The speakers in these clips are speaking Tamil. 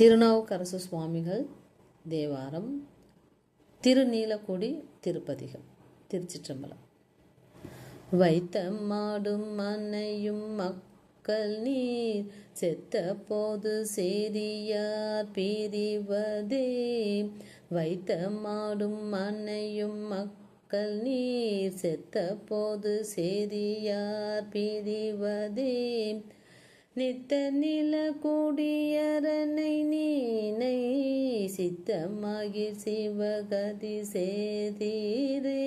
திருநாவுக்கரசு சுவாமிகள் தேவாரம் திருநீலக்குடி திருப்பதிகம் திருச்சிற்றம்பலம். வைத்த மாடும் மனையும் மக்கள் நீர் செத்த போது சேதியார் பிரிவதே. வைத்த மாடும் மனையும் மக்கள் நீர் செத்த போது சேதியார் பிரிவதே. நித்த நில கூடியரனை நீனை சித்தமாகிர் சிவகதி சேதீரே.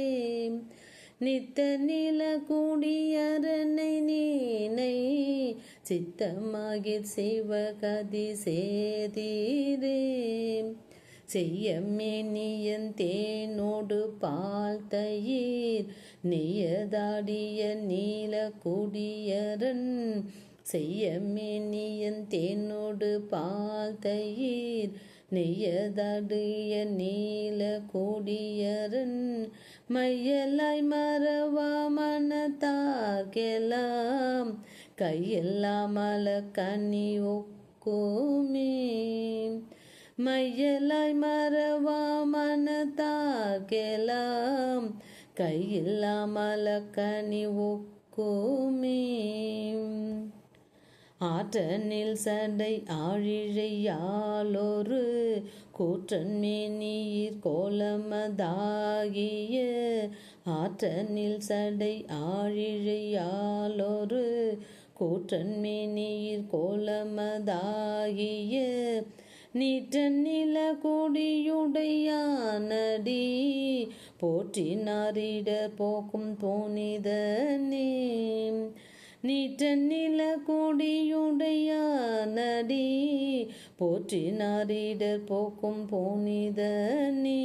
நித்த நில கூடியரனை நீனை சித்தமாகிர் சிவகதி சேதீரே. செய்ய மேனியன் தேனோடு பால் தயிர் நெய்யதாடிய நீல குடியரன் செய்ய தேனோடு பால் தயிர் நெய்யதடிய நீல கொடியரன் மையலாய் மறவா மனத்தார்கெல்லாம் கையெல்லாமல கனி ஒக்கோமே. மையலாய் மறவா மனத்தார்கெல்லாம் கையில்லாமல கனி ஒக்கோமே. ஆற்றனில் சடை ஆழிழையாலொரு கூற்றன் மேனீர் கோலமதாகிய ஆற்றனில் சடை ஆழிழையாலொரு கூற்றன் மேனீர் கோலமதாகிய நீற்றன் நில கொடியுடையானடி போற்றினாரிட போக்கும் தோணிதனே. நீற்ற நில கொடியுடையானடி போற்றினாரிடர் போக்கும் போனிதனே.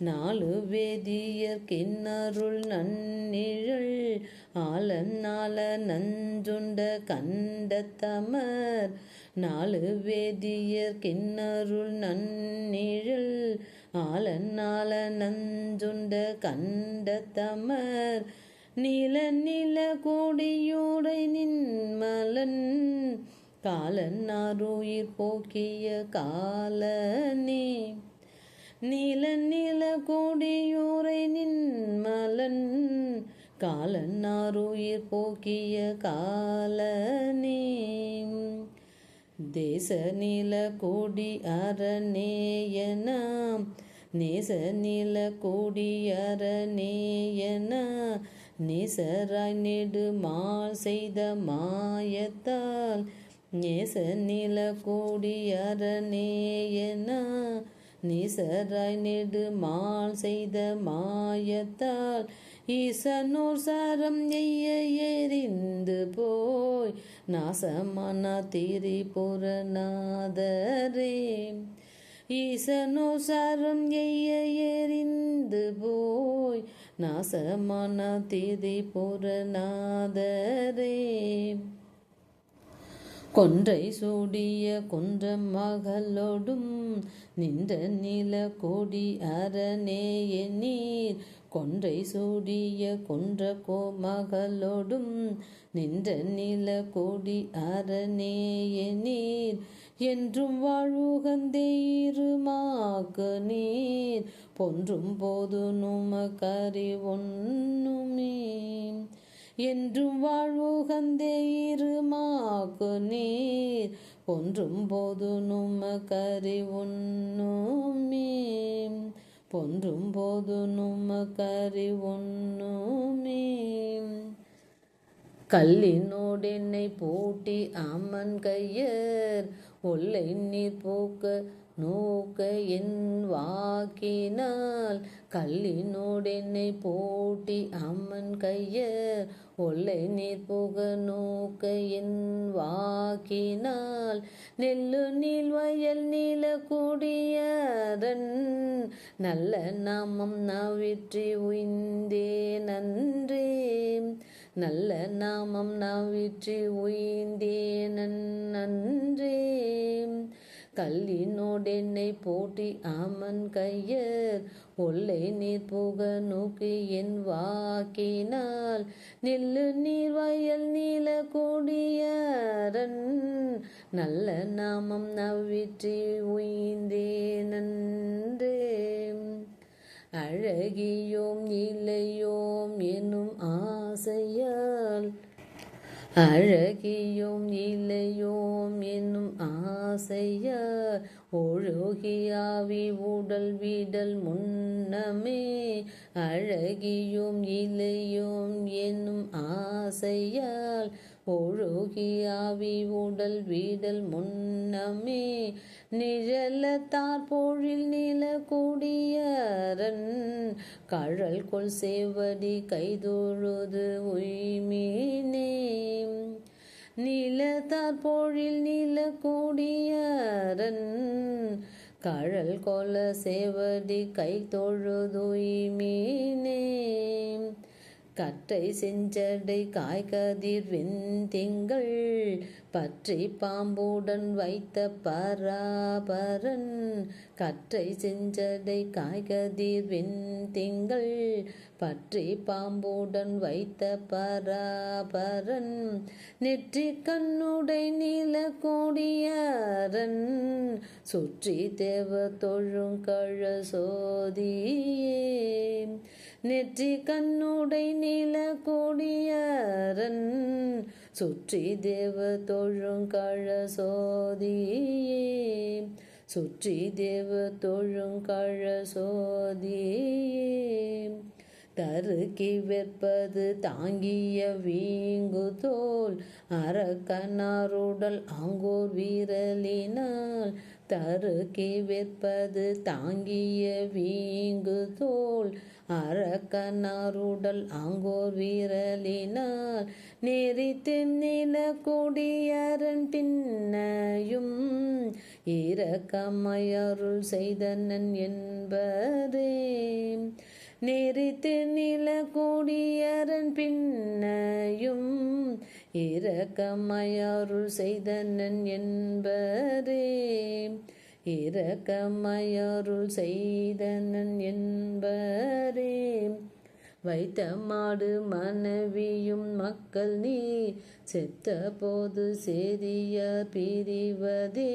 நாலு வேதியர் கிண்ணருள் நன்னிழல் ஆலநாள நஞ்சுண்ட கண்டத்தமர் நாலு வேதியர் கிண்ணருள் நன்னிழல் ஆலநாள நஞ்சுண்ட கண்டத்தமர் நில நில கோடியோடை நின்மலன் காலன் அருயிர் போக்கிய காலனே. நீல நில கோடியோரை நின்மலன் காலன் அருயிர் போக்கிய காலனே. தேச நில கோடி அரணேயனாம் நேச நில கோடி அரணேயனா நேசராய் நெடு செய்த மாயத்தால் நேச நில கோடியரநேயனா நீசராய் நேசராய் செய்த மாயத்தால் ஈசனோர் சாரம் எய்ய எரிந்து போய் நாசமான திரிபுரநாதரே. ஈசனோ சரம் எய்ய எறிந்து போய் நாசமான திதி புறநாதரே கொன்றை சூடிய கொன்ற மகளோடும் நின்ற நில கோடி அரணேய நீர் கொன்றை சூடிய குன்ற கோமகளோடும் நின்ற நில கோடி அரணேய நீர். என்றும் வாழ்வுகந்தேருமாக்கு நீர். பொன்றும் போது நுமக்கறி ஒன்னுமே என்றும் வாழ்வுகந்தே நீர். பொன்றும் போது நும கறி ஒன்னுமே பொன்றும் போது நுமக்கறி ஒன்னுமே கல்லினோடென்னை பூட்டி அம்மன் கையர் ஒல்லை நீர் போக்க நோக்க என் வாக்கினால் கல்லினோடென்னை போட்டி அம்மன் கையர் ஒல்லை நீர் புக நோக்க என் வாக்கினால் நெல்லு நீள் வயல் நீல கூடியரன் நல்ல நாமம் நவிற்றி உய்ந்தே நன்றே. நல்ல நாமம் நவிற்றி உய்ந்தே நன்றே. கல்லினோடென்னை போட்டி அமன் கையர். ஒல்லை நீர் புக நோக்கி என் வாக்கினால். நெல்லு நீர் வயல் நீல கொடியரன். நல்ல நாமம் நவிற்றி உய்ந்தே நன்றே அழகியோம் இல்லையோம் என்னும் ஆசையா அழகியோம் இலையோம் என்னும் ஆசைய ஒழுகியாவி உடல் விடல் முன்னமே அழகியோம் இலையோம் என்னும் ஆசையால் ஒழுகியாவி உடல் வீடல் முன்னமே நிழலத்தார் பொழில் நில கூடியரன். கழல் கொள் சேவடி கைதொழுது உய்மீனே. நிலத்தார் பொழில் நில கூடியரன். கழல் கொல சேவடி கை தொழுதுய்மீனே கற்றை செஞ்சடை காய்கதிர் வெண்திங்கள் பற்றி பாம்புடன் வைத்த பராபரன் கற்றை செஞ்சடை காய்கதிர் வெண்திங்கள் பற்றி பாம்புடன் வைத்த பராபரன் நெற்றி கண்ணுடை நீல கோடியரன் சுற்றி தேவ தொழும் கழ சோதியே. நெற்றி கண்ணுடை நீல கோடியரன் சுற்றி தேவ தொழும் கழ சோதியே. சுற்றி தேவ தொழும் கழ சோதியே. தருக்கி வெற்பது தாங்கிய வீங்கு தோல் அரக்கனாருடல் ஆங்கோர் வீரலினால். தருக்கி வெற்பது தாங்கிய வீங்கு தோல் அரக்கனாருடல் ஆங்கோர் வீரலினால். நெறித்து நில கொடியரன் பின்னையும் இரக்கமையருள் செய்தனன் என்பதே. நெறித்து நில கூடியரன் பின்னையும் இரக்கமயருள் செய்தனன் என்பரே. இரக்கமயருள் செய்தனன் என்பரே. வைத்த மாடு மனைவியும் மக்கள் நீ செத்த போது சேதியார் பிரிவதே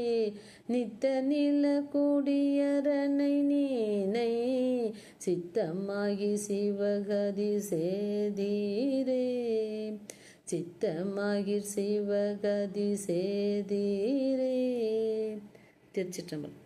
நித்த நில கூடியரனை நீனை. சித்தமாகி சிவகதி சேதீரே சித்தமாகி சிவகதி சேதீரே. திருச்சிற்றம்பலம்.